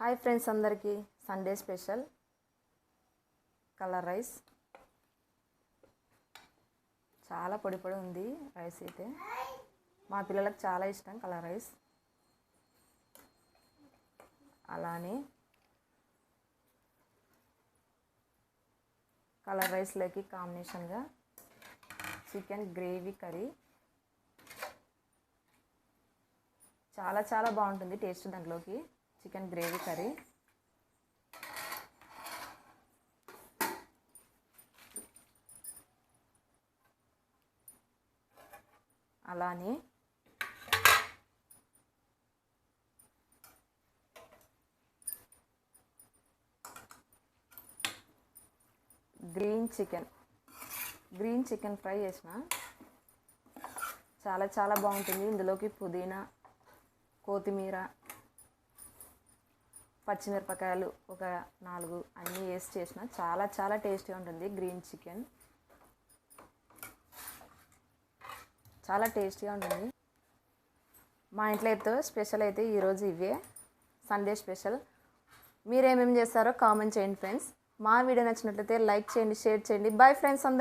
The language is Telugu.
హాయ్ ఫ్రెండ్స్ అందరికీ. Sunday special. Colour rice. చాలా పొడి పొడి ఉంది రైస్ అయితే. మా పిల్లలకు చాలా ఇష్టం కలర్ రైస్. అలానే కలర్ రైస్లోకి కాంబినేషన్గా చికెన్ గ్రేవీ కర్రీ. చాలా చాలా బాగుంటుంది టేస్ట్ దాంట్లోకి. Chicken gravy curry. అలానే green chicken. Green chicken fry చేసిన. చాలా చాలా బాగుంటుంది. ఇందులోకి పుదీనా కొత్తిమీర పచ్చిమిరపకాయలు ఒక నాలుగు అన్నీ వేసి చేసిన. చాలా చాలా టేస్టీగా ఉంటుంది గ్రీన్ చికెన్. చాలా టేస్టీగా ఉంటుంది. మా ఇంట్లో అయితే స్పెషల్ అయితే ఈరోజు ఇవే. Sunday special. మీరేమేమి చేస్తారో కామెంట్ చేయండి ఫ్రెండ్స్. మా వీడియో నచ్చినట్లయితే లైక్ చేయండి షేర్ చేయండి. బాయ్ ఫ్రెండ్స్ అందరు